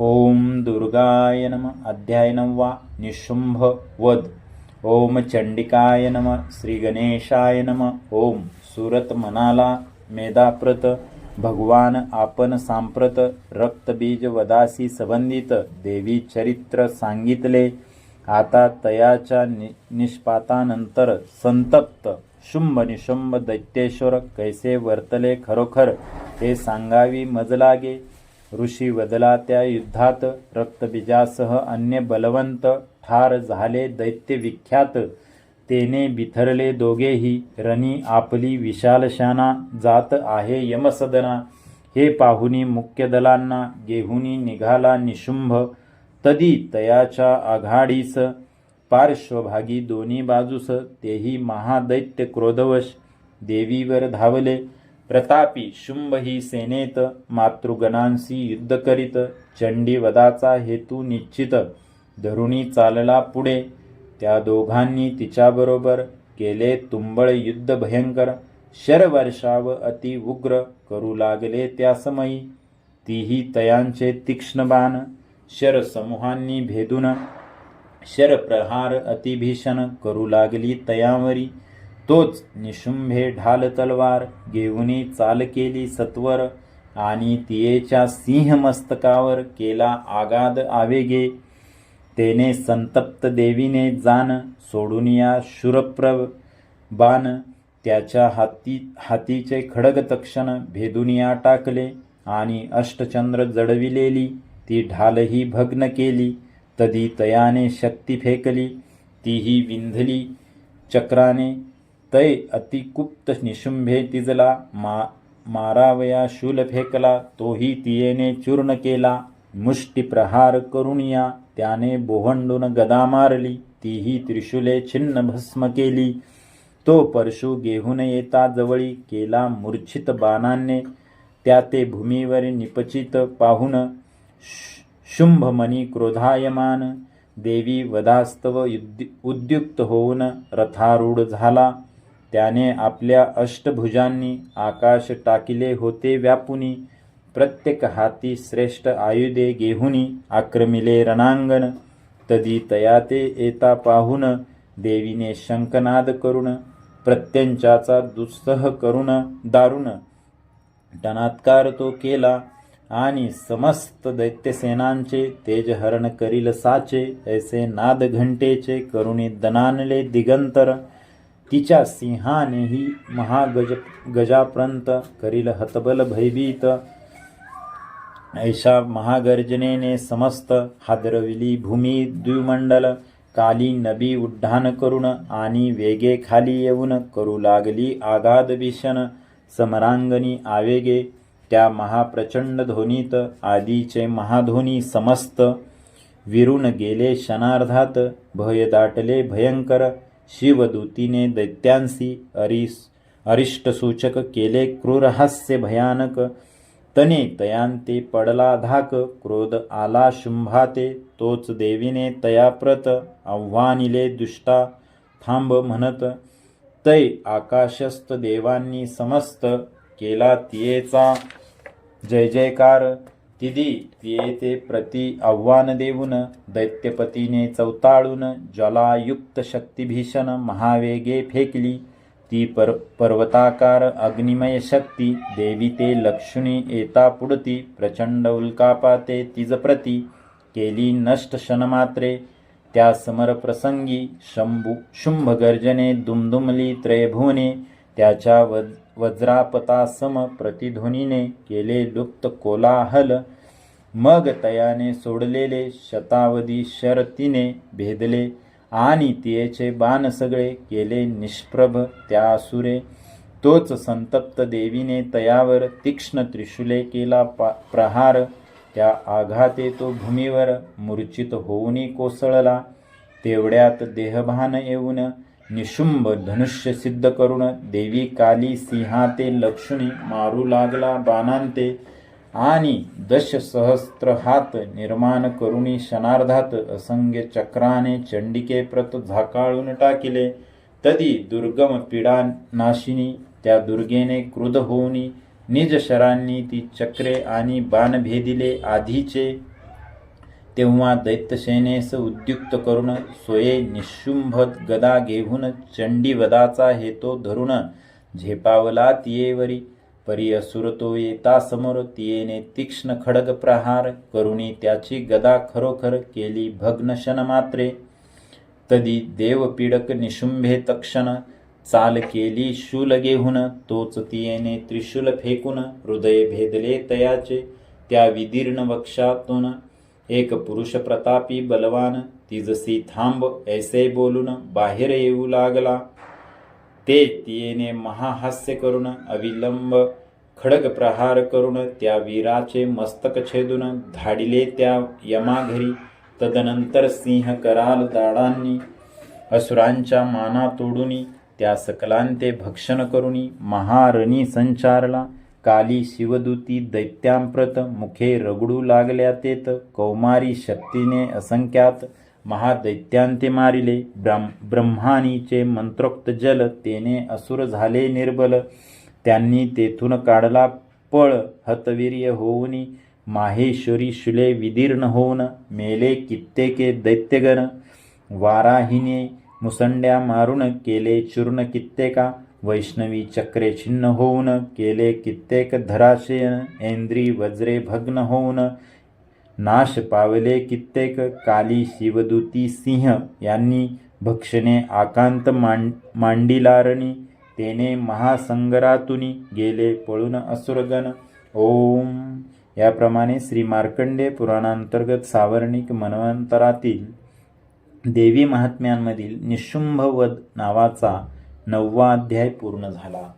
ओम दुर्गाय नम अध्याय वा निशुंभ वद। ओम चंडिकाय नम श्री गणेशाय नम। ओम सुरत मनाला मेधाप्रत। भगवान आपण सांप्रत। रक्तबीज वदासी संबंधित। देवी चरित्र सांगितले। आता तयाच्या नि निष्पातानंतर संतप्त। शुंभ निशुंभ दैत्येश्वर कैसे वर्तले खरोखर? ते सांगावी मज लागे ऋषी वदला त्या युद्धात रक्तबीजासह अन्य बलवंत ठार झाले दैत्य विख्यात. तेने बिथरले दोघेही. रणी आपली विशालशाना जात आहे यमसदना. हे पाहुनी मुख्य दलांना गेहुनी निघाला निशुंभ. तदी तयाच्या आघाडीस पार्श्वभागी दोन्ही बाजूस तेही महादैत्य क्रोधवश देवीवर धावले. प्रतापी शुंभ ही सेनेत मातृगणांशी युद्ध करीत चंडीवदाचा हेतू निश्चित धरुणी चालला पुढे. त्या दोघांनी तिच्याबरोबर केले तुंबळ युद्ध भयंकर शरवर्षाव अति उग्र करू लागले त्या समयी. तीही तयांचे तीक्ष्ण बाण शरसमूहांनी भेदून शरप्रहार अतिभीषण करू लागली तयावरी. तोच निशुंभे ढाल तलवार घेऊनी चाल केली सत्वर आणि तियेच्या सिंहमस्तकावर केला आगाद आवेगे. तेने संतप्त देवीने जान सोडून या शूरप्र बाण त्याच्या हाती हातीचे खडग तक्षण भेदुनिया टाकले आणि अष्टचंद्र जडविलेली ती ढालही भग्न केली. तदी तयाने शक्ती फेकली. तीही विंधली. चक्राने तै अतिकुप्त निशुंभे तिजला मा मारावया शूल फेकला तोही तियेने चूर्ण केला मुष्टी प्रहार करून या त्याने बोहंडून गदा मारली तीही त्रिशूले छिन्न भस्म केली. तो परशु गेहून येता जवळी केला मूर्छित बाणांनी त्या ते भूमीवर निपचित पाहून शुंभमणी क्रोधायमान देवी वधास्तव युद्ध उद्युक्त होऊन रथारूढ झाला. त्याने आपल्या अष्टभुजांनी आकाश टाकिले होते व्यापुनी. प्रत्येक हाती श्रेष्ठ आयुधे घेहुनी आक्रमिले रणांगण. तदी तया ते येता पाहून देवीने शंकनाद करून प्रत्यंचाचा दुस्सह करून दारुण. टनात्कार तो केला आणि समस्त दैत्यसेनांचे तेजहरण करील साचे ऐसे नाद घंटेचे करुणी दनानले दिगंतर. तिच्या सिंहानेही महागज गजाप्रंत करील हतबल भयभीत. ऐशा महागर्जनेने समस्त हादरविली भूमी द्विमंडल काली नबी उड्डाण करून आणि वेगे खाली येऊन करू लागली आगाध भीषण समरांगणी आवेगे. त्या महाप्रचंड ध्वनीत आदीचे महाध्वनी समस्त विरून गेले क्षणार्धात भय दाटले भयंकर शिवदूतीने दैत्यांसी अरिस अरिष्टसूचक केले क्रूरहास्य भयानक. तने तयांते पडला धाक क्रोध आला शुंभाते तोच देवीने तयाप्रत आव्हानिले दुष्टा थांब म्हणत तै आकाशस्थ देवांनी समस्त केला तियेचा. जय जयकार. तिदी तिये ते प्रति आव्हान देऊन दैत्यपतीने चौताळून ज्वलायुक्त शक्तिभीषण महावेगे फेकली. ती पर पर्वताकार अग्निमय शक्ती देवी ते लक्ष्मी येता पुडती प्रचंड उल्कापाते तिज प्रती केली नष्ट क्षणमात्रे. त्या समरप्रसंगी शंभू शुंभ गर्जने दुमदुमली त्रयभुवने त्याच्या वद वज्रापतासम प्रतिध्वनीने केले लुप्त कोलाहल मग तयाने सोडलेले शतावधी शरतीने भेदले आणि तियेचे बाण सगळे केले निष्प्रभ त्या असुरे तोच संतप्त देवीने तयावर तीक्ष्ण त्रिशूले केला पा प्रहार. त्या आघाते तो भूमीवर मूर्छित होऊनी कोसळला. तेवढ्यात देहभान येऊन निशुंभ धनुष्य सिद्ध करून देवी काली सिंहाते लक्ष्मी मारू लागला बाणांते आणि दश सहस्त्र हात निर्माण करुणी क्षणार्धात असंख्य चक्राने चंडिके प्रत झाकाळून टाकिले. तदी दुर्गम पीडा नाशिनी त्या दुर्गेने क्रुध होऊनी निज शरांनी ती चक्रे आणि बाण भेदिले आधीचे. तेव्हा दैत्यसेनेस उद्युक्त करून सोये निशुंभत गदा घेऊन चंडीवदाचा हेतो धरून झेपावला तियेवरी परी असुर तो येता समोर तियेने तीक्ष्ण खडग प्रहार करुणी त्याची गदा खरोखर केली भग्नशन मात्रे. तदी देवपीडक निशुंभे तक्षण चाल केली शूल घेऊन तोच तियेने त्रिशूल फेकून हृदय भेदले तयाचे त्या विदीर्ण वक्षातून एक पुरुष प्रतापी बलवान तिजसी थांब ऐसे बोलून बाहेर येऊ लागला. ते तियेने महाहास्य करून अविलंब खडग प्रहार करून त्या वीराचे मस्तक छेदून धाडिले त्या यमाघरी. तदनंतर सिंह कराल दाडांनी असुरांच्या माना तोडूनी त्या सकलांते भक्षण करुनी महारणी संचारला. काली शिवदूती दैत्यांप्रत मुखे रगडू लागल्या तेत कौमारी शक्तीने असंख्यात महादैत्यांते मारिले ब्रह्म ब्रह्मानीचे मंत्रोक्त जल तेने असुर झाले निर्बल त्यांनी तेथून काढला पळ हतवीर्य होऊन माहेश्वरी शुले विदीर्ण होऊन मेले कित्येके दैत्यगण वाराहिने मुसंड्या मारून केले चूर्ण कित्येका वैष्णवी चक्रे छिन्न होऊन केले कित्येक धराशयन ऐंद्री वज्रे भग्न होऊन नाश पावले कित्येक काली शिवदूती सिंह यांनी भक्षणे आकांत मांड मांडिलारणी तेने महासंगरातुनी गेले पळून असुरगण. ओम! याप्रमाणे श्री मार्कंडे पुराणांतर्गत सावर्णिक मनवंतरातील देवी महात्म्यांमधील निशुंभवध नावाचा नववा अध्याय पूर्ण झाला.